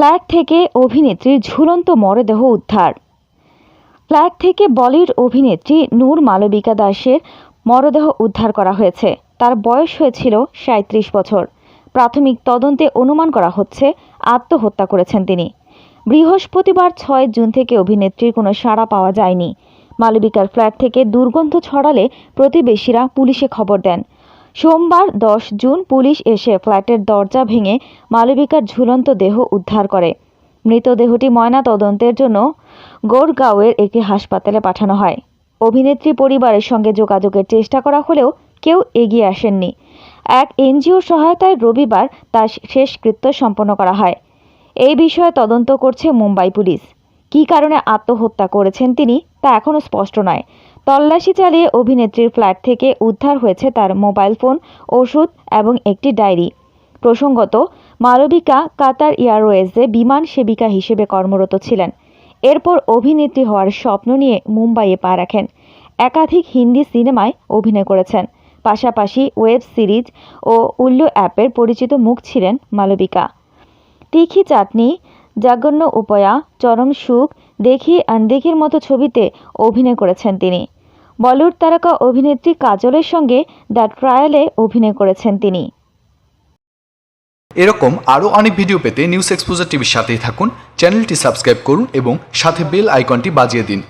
Flat থেকে অভিনেত্রীর ঝুলন্ত মরদেহ উদ্ধার। ফ্ল্যাট থেকে বলিউড অভিনেত্রী নূর মালবিকা দাসের মরদেহ উদ্ধার করা হয়েছে। তার বয়স হয়েছিল সাঁত্রিশ বছর। প্রাথমিক তদন্তে অনুমান করা হচ্ছে আত্মহত্যা করেছেন তিনি। বৃহস্পতিবার ছয় জুন থেকে অভিনেত্রীর কোনো সাড়া পাওয়া যায়নি। মালবিকার ফ্ল্যাট থেকে দুর্গন্ধ ছড়ালে প্রতিবেশীরা পুলিশে খবর দেন। সোমবার দশ জুন পুলিশ এসে ফ্ল্যাটের দরজা ভেঙে মালবিকার ঝুলন্ত দেহ উদ্ধার করে। মৃতদেহটি ময়না তদন্তের জন্য গোরগাঁওয়ের একটি হাসপাতালে পাঠানো হয়। অভিনেত্রী পরিবারের সঙ্গে যোগাযোগের চেষ্টা করা হলেও কেউ এগিয়ে আসেননি। এক এনজিওর সহায়তায় রবিবার তার শেষকৃত্য সম্পন্ন করা হয়। এই বিষয়ে তদন্ত করছে মুম্বাই পুলিশ। কী কারণে আত্মহত্যা করেছেন তিনি তা এখনও স্পষ্ট নয়। তল্লাশি চালিয়ে অভিনেত্রীর ফ্ল্যাট থেকে উদ্ধার হয়েছে তার মোবাইল ফোন, ওষুধ এবং একটি ডায়েরি। প্রসঙ্গত, মালবিকা কাতার এয়ারওয়েজে বিমান সেবিকা হিসেবে কর্মরত ছিলেন। এরপর অভিনেত্রী হওয়ার স্বপ্ন নিয়ে মুম্বাইয়ে পা রাখেন। একাধিক হিন্দি সিনেমায় অভিনয় করেছেন। পাশাপাশি ওয়েব সিরিজ ও উল্লু অ্যাপের পরিচিত মুখ ছিলেন মালবিকা। তিখি চাটনি জাগন্য উপয়া, চরম সুখ, দেখি আনদেখির মতো ছবিতে অভিনয় করেছেন তিনি। বলিউড তারকা অভিনেত্রী কাজলের সঙ্গে দ্য ট্রায়ালে অভিনয় করেছেন তিনি। এরকম আরও অনেক ভিডিও পেতে নিউজ এক্সপোজার টিভির সাথেই থাকুন, চ্যানেলটি সাবস্ক্রাইব করুন এবং সাথে বেল আইকনটি বাজিয়ে দিন।